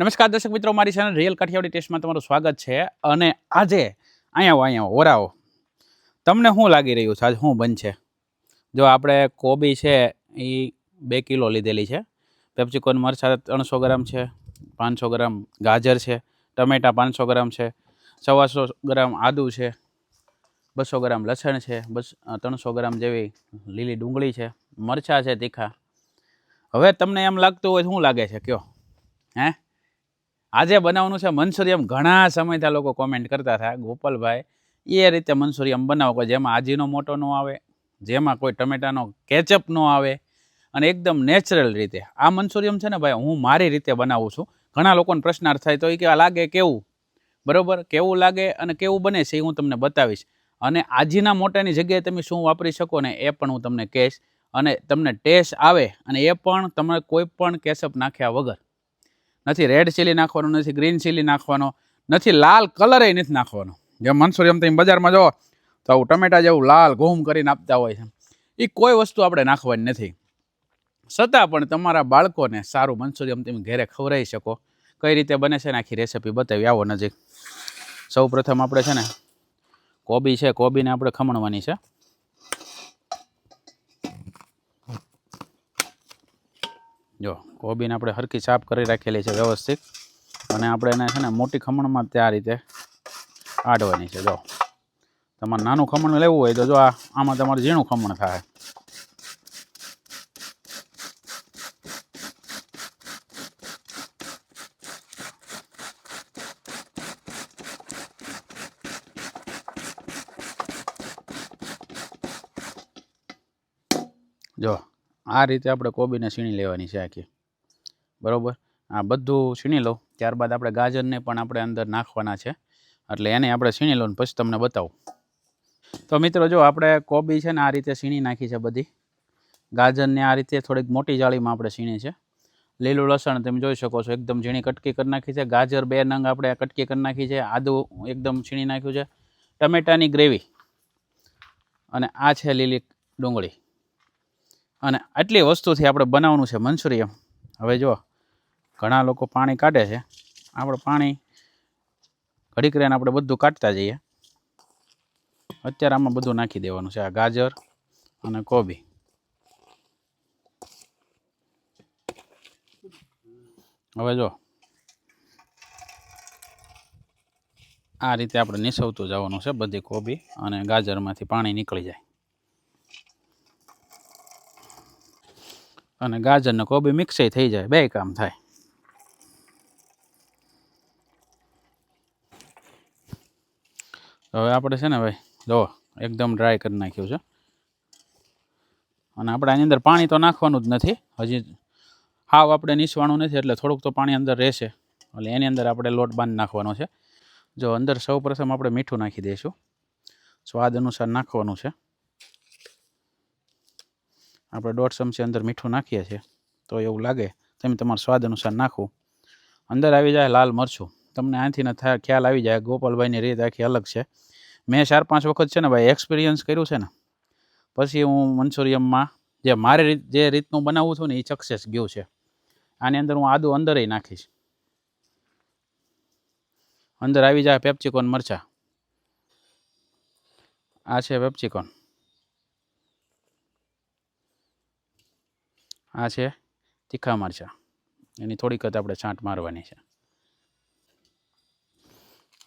નમસ્કાર દર્શક મિત્રો, મારી ચેનલ રિયલ કાઠિયાવાડી ટેસ્ટમાં તમારું સ્વાગત છે. અને આજે અહીંયા અહીંયા ઓરાઓ તમને શું લાગી રહ્યું છે? આજે શું બનશે? જો આપણે કોબી છે, એ બે કિલો લીધેલી છે. પેપ્સિકોન, મરચાં ત્રણસો ગ્રામ છે, પાંચસો ગ્રામ ગાજર છે, ટમેટાં પાંચસો ગ્રામ છે, સવાસો ગ્રામ આદુ છે, બસો ગ્રામ લસણ છે, બસ ત્રણસો ગ્રામ જેવી લીલી ડુંગળી છે, મરચાં છે તીખા. હવે તમને એમ લાગતું હોય શું લાગે છે? કયો? હે? આજે બનાવવાનું છે મનસુરિયમ ઘણા સમયથી આ લોકો કોમેન્ટ કરતા હતા, ગોપાલભાઈ એ રીતે મનસુરિયમ બનાવો કે જેમાં આજીનો મોટો ન આવે, જેમાં કોઈ ટમેટાનો કેચઅપ ન આવે અને એકદમ નેચરલ રીતે. આ મનસુરિયમ છે ને ભાઈ, હું મારી રીતે બનાવું છું. ઘણા લોકોને પ્રશ્નાર્થ થાય તો એ કે લાગે, કેવું? બરાબર? કેવું લાગે અને કેવું બને છે એ હું તમને બતાવીશ. અને આજીના મોટાની જગ્યાએ તમે શું વાપરી શકો ને એ પણ હું તમને કહીશ. અને તમને ટેસ્ટ આવે અને એ પણ તમે કોઈ પણ કેચઅપ નાખ્યા વગર. નથી રેડ ચીલી નાખવાનો નથી ગ્રીન ચીલી નાખવાનો. નથી, લાલ કલર નથી નાખવાનો. જેમ મંચુરિયમ તમે બજારમાં જો તો આવું ટમેટા જેવું લાલ ઘૂમ કરીને આપતા હોય છે. એ કોઈ વસ્તુ આપણે નાખવાની નથી. છતાં પણ તમારા બાળકોને સારું મંચુરિયમ તમે ઘરે ખવડાવી શકો. કઈ રીતે બને છે ને આખી રેસીપી બતાવી, આવો નજીક. સૌ પ્રથમ આપણે છે ને, કોબી છે, કોબીને આપણે ખમણવાની છે. જો, કોબીને આપણે હરખી સાફ કરી રાખેલી છે વ્યવસ્થિત. અને આપણે એને છે ને મોટી ખમણમાં તે આ રીતે આડવાની છે, જો. તમારે નાનું ખમણ લેવું હોય તો જો આ, આમાં તમારે ઝીણું ખમણ થાય જો આ રીતે આપણે કોબીને સીણી લેવાની છે આખી. બરાબર? આ બધું સીણી લો ત્યારબાદ આપણે ગાજરને પણ આપણે અંદર નાખવાના છે. એટલે એને આપણે લો ને પછી તમને બતાવું. તો મિત્રો જો આપણે કોબી છે ને આ રીતે સીણી નાખી છે બધી. ગાજરને આ રીતે થોડીક મોટી જાળીમાં આપણે છીણી છે. લીલું લસણ તમે જોઈ શકો છો, એકદમ ઝીણી કટકી કરી નાખી છે. ગાજર બે નંગ આપણે કટકી કરી નાખી છે. આદું એકદમ છીણી નાખ્યું છે. ટમેટાની ગ્રેવી. અને આ છે લીલી ડુંગળી. અને આટલી વસ્તુથી આપણે બનાવવાનું છે મંચુરિયમ હવે જો ઘણા લોકો પાણી કાઢે છે. આપણે પાણી ઘડીક રહીને આપણે બધું કાઢતા જઈએ. અત્યારે આમાં બધું નાખી દેવાનું છે. આ ગાજર અને કોબી. હવે જો આ રીતે આપણે નિસવતું જવાનું છે બધી કોબી અને ગાજરમાંથી પાણી નીકળી જાય. અને ગાજરને કોબી મિક્સ થઈ જાય, બે કામ થાય. હવે આપણે છે ને ભાઈ, જો, એકદમ ડ્રાય કરી નાખ્યું છે. અને આપણે આની અંદર પાણી તો નાખવાનું જ નથી, હજી હાવ આપણે નીસવાનું નથી, એટલે થોડુંક તો પાણી અંદર રહેશે. એટલે એની અંદર આપણે લોટ બાંધી નાખવાનો છે. જો અંદર સૌ પ્રથમ આપણે મીઠું નાખી દઈશું. સ્વાદ અનુસાર નાખવાનું છે. આપણે દોઢ ચમચી અંદર મીઠું નાખીએ છીએ, તો એવું લાગે તમે તમારા સ્વાદ અનુસાર નાખો અંદર આવી જાય લાલ મરચું. તમને આથી ખ્યાલ આવી જાય ગોપાલભાઈની રીત આખી અલગ છે. મેં ચાર પાંચ વખત છે ને ભાઈ એક્સપિરિયન્સ કર્યું છે ને. પછી હું મંચુરિયમમાં જે મારી રીત, જે રીતનું બનાવું છું ને એ સક્સેસ ગયું છે. આની અંદર હું આદુ અંદરય નાખીશ. અંદર આવી જાય પેપ્સિકોન મરચાં. આ છે પેપ્સિકોન આ છે તીખા મરચાં. એની થોડીક જ આપણે છાંટ મારવાની છે.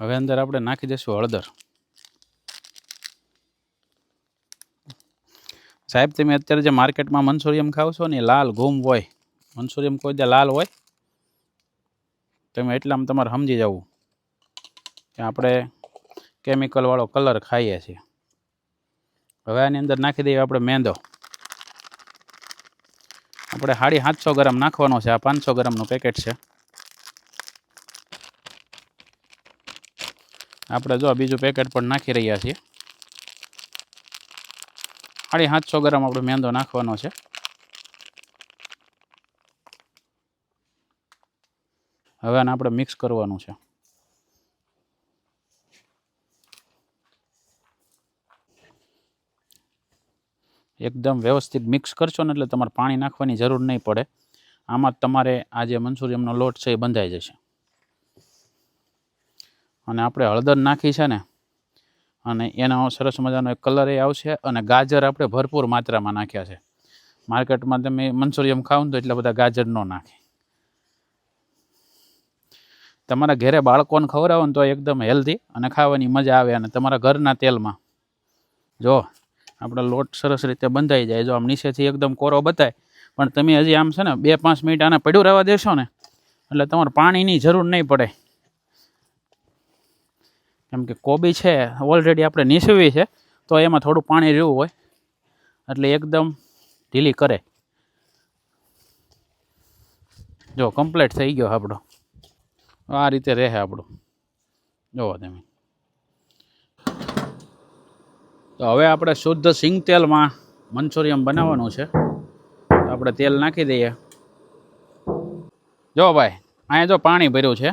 હવે અંદર આપણે નાખી દઈશું હળદર. સાહેબ, તમે અત્યારે જે માર્કેટમાં મંચુરિયમ ખાવ છો ને લાલ ઘૂમ હોય. મંચુરિયમ કોઈ દે લાલ હોય? તમે એટલામાં તમારે સમજી જવું કે આપણે કેમિકલવાળો કલર ખાઈએ છીએ. હવે આની અંદર નાખી દઈએ આપણે મેંદો. આપણે સાડી સાતસો ગ્રામ નાખવાનો છે, આ પાંચસો ગ્રામનું પેકેટ છે. આપણે જો બીજું પેકેટ પણ નાખી રહ્યા છીએ. સાડી સાતસો ગ્રામ આપણે મેંદો નાખવાનો છે. હવે આને આપણે મિક્સ કરવાનું છે. એકદમ વ્યવસ્થિત મિક્સ કરશો ને એટલે તમારે પાણી નાખવાની જરૂર નહીં પડે. આમાં તમારે આ જે મંચુરિયમનો લોટ છે એ બંધાઈ જશે. અને આપણે હળદર નાખી છે ને, અને એનો સરસ મજાનો એક કલર એ આવશે અને ગાજર આપણે ભરપૂર માત્રામાં નાખ્યા છે. માર્કેટમાં તમે મંચુરિયમ ખાવ તો એટલા બધા ગાજર ન નાખે. તમારા ઘરે બાળકોને ખવડાવો ને તો એકદમ હેલ્ધી અને ખાવાની મજા આવે અને તમારા ઘરના તેલમાં. જો આપણો લોટ સરસ રીતે બંધાઈ જાય. જો આમ નીચેથી એકદમ કોરો બતાય. પણ તમે હજી આમ છે ને બે પાંચ મિનિટ આને પડ્યું રહેવા દેશો ને, એટલે તમારે પાણીની જરૂર નહીં પડે. કેમ કે કોબી છે ઓલરેડી આપણે નીસવી છે, તો એમાં થોડું પાણી રહેવું હોય. એટલે એકદમ ઢીલી કરે. જો કમ્પ્લીટ થઈ ગયો આપણો. આ રીતે રહે આપણું. જુઓ તમે. તો હવે આપણે શુદ્ધ સિંગ તેલમાં મંચુરિયમ બનાવવાનું છે. તો આપણે તેલ નાખી દઈએ. જો ભાઈ, અહીંયા જો પાણી ભર્યું છે.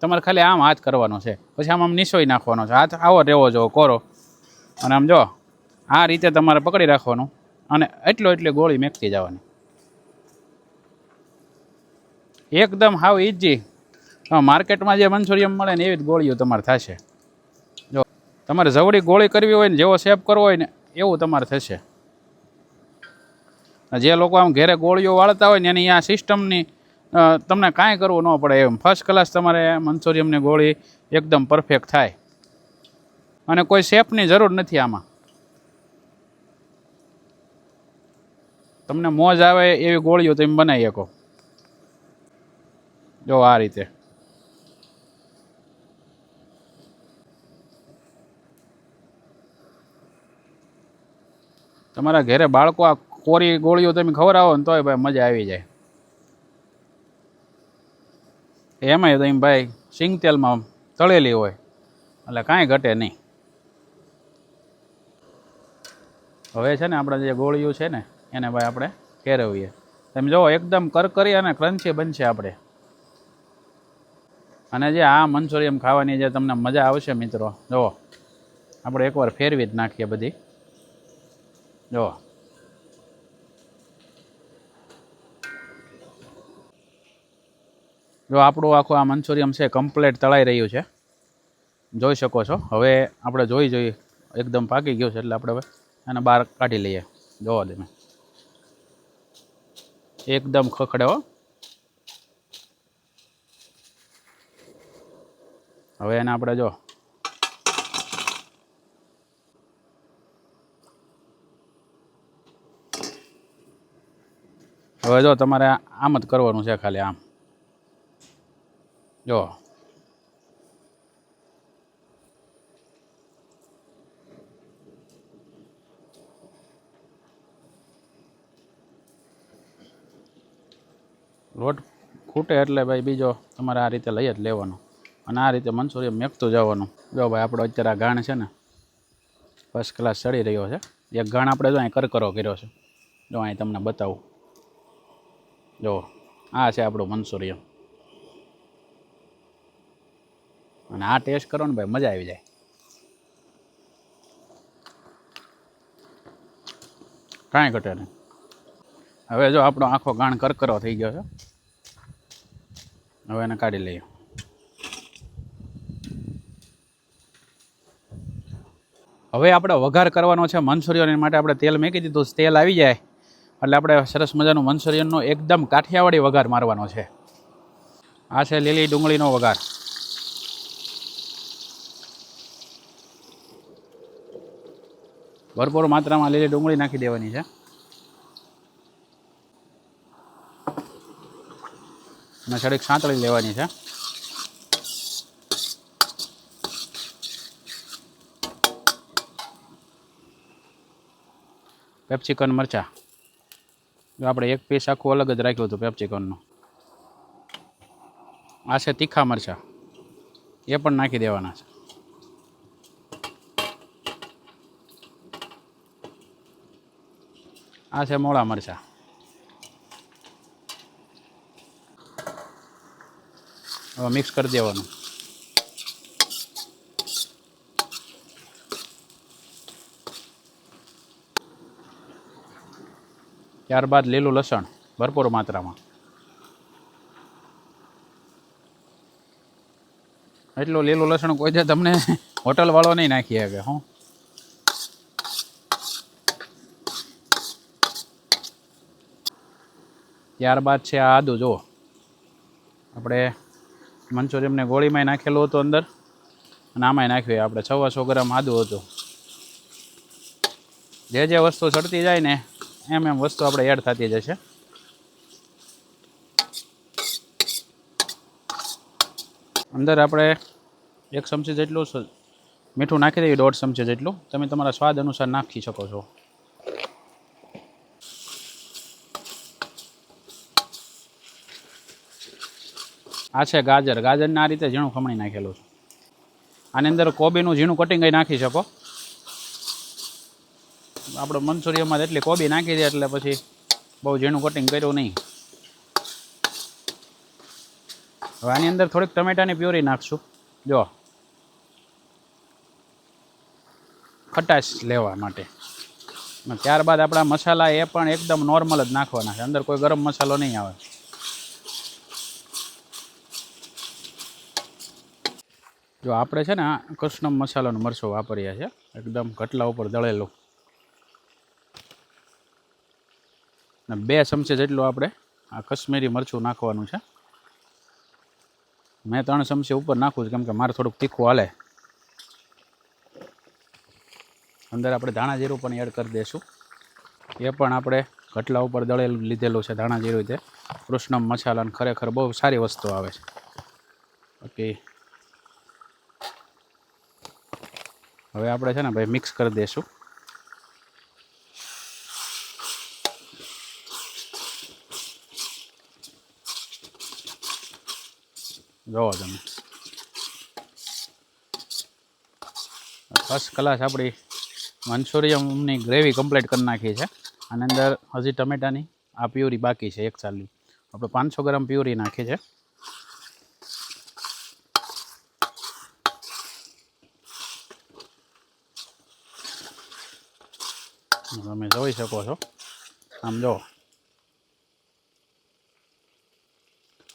તમારે ખાલી આમ હાથ કરવાનો છે. પછી આમ આમ નિસોઈ નાખવાનો છે. હાથ આવો રહેવો જો, કોરો. અને આમ જો, આ રીતે તમારે પકડી રાખવાનું. અને એટલો એટલી ગોળી મેકતી જવાની. એકદમ હાવ ઇઝી માર્કેટમાં જે મંચુરિયમ મળે ને એવી જ ગોળીઓ તમારે થશે. તમારે જવડી ગોળી કરવી હોય ને જેવો શેપ કરવો હોય ને એવું તમારે થશે. જે લોકો આમ ઘરે ગોળીઓ વાળતા હોય ને એની આ સિસ્ટમની તમને કાંઈ કરવું ન પડે એમ. ફર્સ્ટ ક્લાસ તમારે મંચુરિયમની ગોળી એકદમ પરફેક્ટ થાય. અને કોઈ શેફની જરૂર નથી આમાં. તમને મોજ આવે એવી ગોળીઓ તમે બનાવી શકો. જો આ રીતે. તમારા ઘરે બાળકો આ કોરી ગોળીઓ તમે ખવડાવો ને તોય ભાઈ મજા આવી જાય. એમાંય તમે ભાઈ સિંગ તેલમાં તળેલી હોય, એટલે કાંઈ ઘટે નહીં. હવે છે ને આપણે જે ગોળીઓ છે ને, એને ભાઈ આપણે કેરવીએ તમે જુઓ એકદમ કરકરી અને ક્રંચી બનશે આપણે. અને જે આ મંચુરિયમ ખાવાની જે તમને મજા આવશે મિત્રો જુઓ આપણે એકવાર ફેરવી જ નાખીએ બધી. જુઓ જો, આપણું આખું આ મંચુરિયમ છે કમ્પ્લેટ તળાઈ રહ્યું છે. જોઈ શકો છો. હવે આપણે જોઈ જોઈએ એકદમ પાકી ગયું છે, એટલે આપણે હવે એને બહાર કાઢી લઈએ. જોવા દે એકદમ ખખડે હો. હવે એને આપણે જો હવે જો તમારે આમ જ કરવાનું છે ખાલી આમ. જો. લોટ ખૂટે એટલે ભાઈ બીજો તમારે આ રીતે લઈ જ લેવાનો. અને આ રીતે મનસુરી મેકતું જવાનું. જો ભાઈ આપણો અત્યારે આ ગાણ છે ને ફર્સ્ટ ક્લાસ ચડી રહ્યો છે. એક ગાણ આપણે જો અહીં કરકરો કર્યો છે. જો અહીં તમને બતાવું. જો, આ છે આપણું મંચુરિયમ અને આ ટેસ્ટ કરો ને ભાઈ, મજા આવી જાય. કાંઈ ઘટે નહીં. હવે જો આપણો આખો ગાણ કરકરો થઈ ગયો છે. હવે એને કાઢી લઈએ. હવે આપણે વઘાર કરવાનો છે મંચુરિયન માટે આપણે તેલ મેકી દીધું, તેલ આવી જાય. એટલે આપણે સરસ મજાનું મંચુરિયનનો એકદમ કાઠિયાવાડી વઘાર મારવાનો છે. આ છે લીલી ડુંગળીનો વઘાર. ભરપૂર માત્રામાં લીલી ડુંગળી નાખી દેવાની છે. અને થોડીક સાંતળી લેવાની છે. પેપ્સિકન મરચાં. આપણે એક પીસ આખું અલગ જ રાખ્યું હતું પેપ્સિકોનનું આ છે તીખા મરચાં. એ પણ નાખી દેવાના છે. આ છે મોળા મરચાં. હવે મિક્સ કરી દેવાનું. ત્યારબાદ લીલું લસણ, ભરપૂર માત્રામાં. એટલું લીલું લસણ કોઈ છે તમને હોટલવાળો નહીં નાખી શકે, હું. ત્યારબાદ છે આ આદુ, જુઓ. આપણે મંચુરિયમને ગોળીમાંય નાખેલું હતું અંદર, અને આમાંય નાખ્યું. આપણે છવ્વાસો ગ્રામ આદુ હતું. જે જે વસ્તુ ચડતી જાય ને એમ એમ વસ્તુ આપણે એડ થતી જશે. અંદર આપણે એક ચમચી જેટલું મીઠું નાખી દઈએ, દોઢ ચમચી જેટલું. તમે તમારા સ્વાદ અનુસાર નાખી શકો છો. આ છે ગાજર. ગાજરને આ રીતે ઝીણું ખમણી નાખેલું છે. આની અંદર કોબીનું ઝીણું કટિંગ નાખી શકો. આપણે મંચુરિયનમાં એટલી કોબી નાખી દે એટલે પછી બહુ ઝીણું કટિંગ કર્યું નહીં. હવે આની અંદર થોડીક ટમેટાની પ્યુરી નાખશું. જો. ખટાશ લેવા માટે. ત્યારબાદ આપણા મસાલા એ પણ એકદમ નોર્મલ જ નાખવાના છે. અંદર કોઈ ગરમ મસાલો નહીં આવે. જો આપણે છે ને કૃષ્ણમ મસાલાનો મરચો વાપરીએ છીએ. એકદમ ઘટલા ઉપર દળેલું. ને બે ચમચી જેટલું આપણે આ કશ્મીરી મરચું નાખવાનું છે. મેં ત્રણ ચમચી ઉપર નાખું છું, કેમ કે મારે થોડુંક તીખું હાલે. અંદર આપણે ધાણા જીરું પણ એડ કરી દઈશું એ પણ આપણે ઘટલા ઉપર દળેલું લીધેલું છે ધાણા જીરું તે. કૃષ્ણમ મસાલાને ખરેખર બહુ સારી વસ્તુ આવે છે. ઓકે હવે આપણે છે ને ભાઈ મિક્સ કરી દઈશું જોવો તમે. ફર્સ્ટ ક્લાસ આપણી મંચુરિયમની ગ્રેવી કમ્પ્લીટ કરી નાખી છે. આની અંદર હજી ટમેટાની આ પ્યુરી બાકી છે, એક ચાલની આપણે પાંચસો ગ્રામ પ્યુરી નાખી છે. તમે જોઈ શકો છો. આમ જો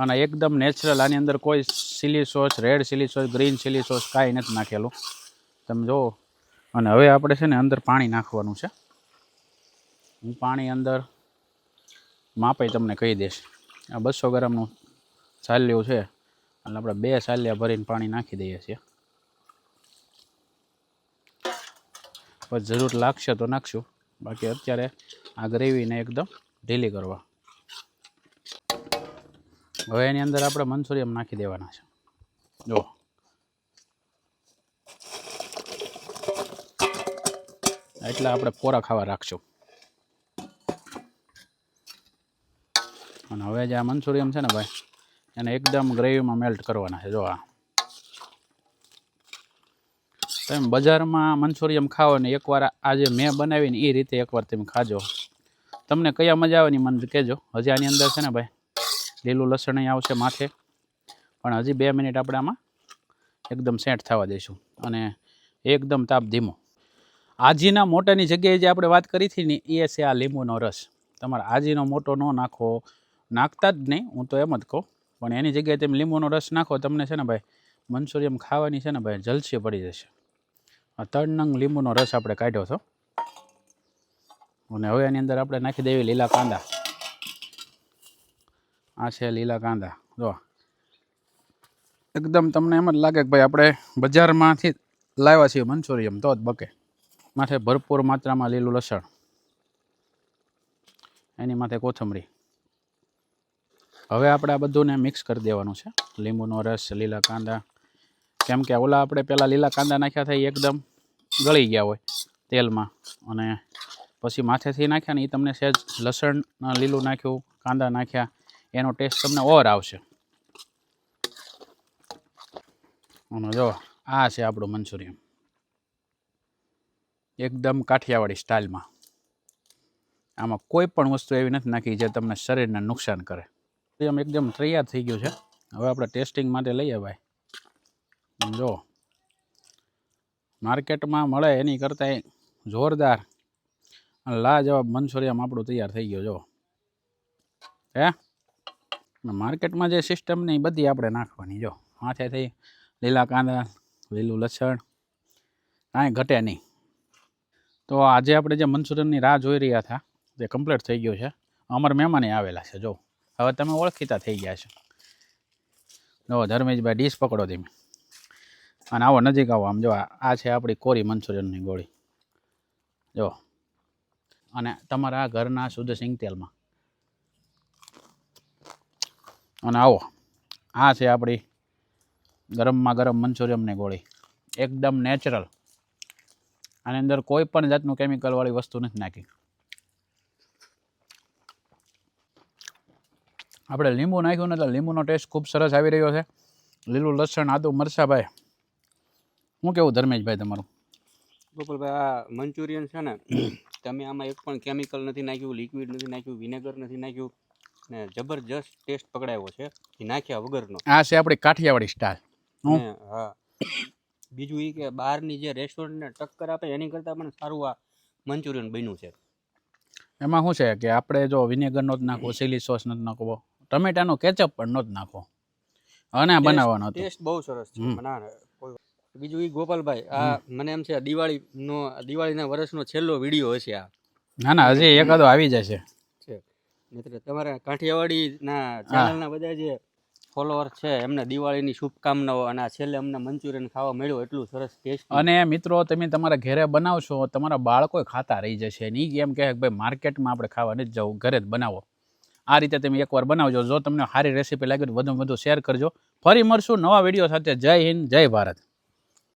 અને એકદમ નેચરલ આની અંદર કોઈ chilli sauce red chilli sauce green chilli sauce કાંઈ નથી નાખેલું. તમે જુઓ. અને હવે આપણે છે ને અંદર પાણી નાખવાનું છે. હું પાણી અંદર માપે તમને કહી દઈશ. આ બસો ગ્રામનું સાલ્યું છે. એટલે આપણે બે સાલિયા ભરીને પાણી નાખી દઈએ છીએ. પછી જરૂર લાગશે તો નાખશું. બાકી અત્યારે આ ગ્રેવીને એકદમ ઢીલી કરવા. હવે એની અંદર આપણે મનસુરિયમ નાખી દેવાના છે. જો. એટલે આપણે પોરા ખાવા રાખશું. અને હવે જે આ મનસુરિયમ છે ને ભાઈ એને એકદમ ગ્રેવીમાં મેલ્ટ કરવાના છે જો આ. તમે બજારમાં મનસુરિયમ ખાઓ ને એકવાર આ જે મેં બનાવીને એ રીતે એકવાર તમે ખાજો. તમને કયા મજા આવે ની મને કહેજો. હજી આની અંદર છે ને ભાઈ લીલું લસણ અહીં આવશે માથે. પણ હજી બે મિનિટ આપણે આમાં એકદમ સેટ થવા દઈશું અને એકદમ તાપ ધીમો. આજીના મોટાની જગ્યાએ જે આપણે વાત કરી હતી ને, એ છે આ લીંબુનો રસ. તમારે આજીનો મોટો ન નાખો નાખતા જ નહીં, હું તો એમ જ કહું. પણ એની જગ્યાએ તમે લીંબુનો રસ નાખો, તમને છે ને ભાઈ મંચુરિયમ ખાવાની છે ને ભાઈ, જલસી પડી જશે. ત્રણ નંગ લીંબુનો રસ આપણે કાઢ્યો હતો. અને હવે એની અંદર આપણે નાખી દેવી લીલા કાંદા. આ છે લીલા કાંદા. જો. એકદમ તમને એમ જ લાગે કે ભાઈ આપણે બજારમાંથી લાવ્યા છીએ મંચુરિયમ તો જ બકે. માથે ભરપૂર માત્રામાં લીલું લસણ. એની માથે કોથમરી. હવે આપણે આ બધુંને મિક્સ કરી દેવાનું છે. લીંબુનો રસ, લીલા કાંદા. કેમ કે ઓલા આપણે પહેલાં લીલા કાંદા નાખ્યા હતા એકદમ ગળી ગયા હોય તેલમાં. અને પછી માથેથી નાખ્યા ને એ તમને સહેજ લસણ, લીલું નાખ્યું, કાંદા નાખ્યા. એનો ટેસ્ટ તમને ઓર આવશે. અને જો, આ છે આપણું મંચુરિયમ એકદમ કાઠિયાવાડી સ્ટાઇલમાં. આમાં કોઈ પણ વસ્તુ એવી નથી નાખી જે તમને શરીરને નુકસાન કરે. એમ એકદમ તૈયાર થઈ ગયું છે. હવે આપણે ટેસ્ટિંગ માટે ભાઈ. આમ જો, માર્કેટમાં મળે એની કરતાં જોરદાર લાજવાબ મંચુરિયમ આપણું તૈયાર થઈ ગયું, જો. હે? માર્કેટમાં જે સિસ્ટમ ને એ બધી આપણે નાખવાની જો. માથેથી લીલા કાંદા, લીલું લસણ, કાંઈ ઘટે નહીં. તો આજે આપણે જે મંચુરિયનની રાહ જોઈ રહ્યા હતા તે કમ્પ્લીટ થઈ ગયું છે, અમારા મહેમાને આવેલા છે, જો. હવે તમે ઓળખીતા થઈ ગયા છે. જો, ધર્મેશભાઈ ડીશ પકડો તમે અને આવો નજીક આવો આમ જો, આ આ છે આપણી કોરી મંચુરિયનની ગોળી. જો. અને તમારા ઘરના શુદ્ધ સિંગ તેલમાં અને આવો, આ છે આપણી ગરમમાં ગરમ મંચુરિયમની ગોળી. એકદમ નેચરલ આની અંદર કોઈ પણ જાતનું કેમિકલવાળી વસ્તુ નથી નાખી. આપણે લીંબુ નાખ્યું ને એટલે લીંબુનો ટેસ્ટ ખૂબ સરસ આવી રહ્યો છે. લીલું લસણ, આદુ મરસાભાઈ હું કેવું ધર્મેશભાઈ તમારું? ગોપાલભાઈ, આ મંચુરિયન છે ને, તમે આમાં એક પણ કેમિકલ નથી નાખ્યું લિક્વિડ નથી નાખ્યું વિનેગર નથી નાખ્યું. ને જબરજસ્ત ટેસ્ટ પકડાયો છે. એ નાખ્યા વગરનો. આ છે આપણી કાઠિયાવાડી સ્ટાઇલ હું? હા. બીજું એ કે બહારની જે રેસ્ટોરન્ટને ટક્કર આપે એની કરતાં પણ સારું આ મંચુરિયન બન્યું છે. એમાં શું છે કે આપણે જો વિનેગરનો જ નાખવો ચીલી સોસ નથી નાખવો ટમેટાનો કેચઅપ પણ નો જ નાખવો. અને બનાવવાનો ટેસ્ટ બહુ સરસ છે. બીજું એ ગોપાલભાઈ આ મને એમ છે દિવાળીનો દિવાળીના વર્ષનો છેલ્લો વીડિયો હશે આ. ના ના હજી એકાદો આવી જશે. નહીંતર તમારા કાઠિયાવાડીના ચેનલના બધા જે ફોલોઅર છે એમને દિવાળીની શુભકામનાઓ અને આ છેલ્લે અમને મંચુરિયન ખાવા મળ્યું એટલું સરસ ટેસ્ટ અને મિત્રો તમે તમારા ઘરે બનાવશો તમારા બાળકો ખાતા રહી જશે ને ઈ એમ કહે કે ભાઈ માર્કેટમાં આપણે ખાવા નથી જવું ઘરે જ બનાવો. આ રીતે તમે એકવાર બનાવજો જો તમને સારી રેસીપી લાગી તો વધુ વધુ શેર કરજો. ફરી મળશું નવા વીડિયો સાથે. જય હિન્દ જય ભારત.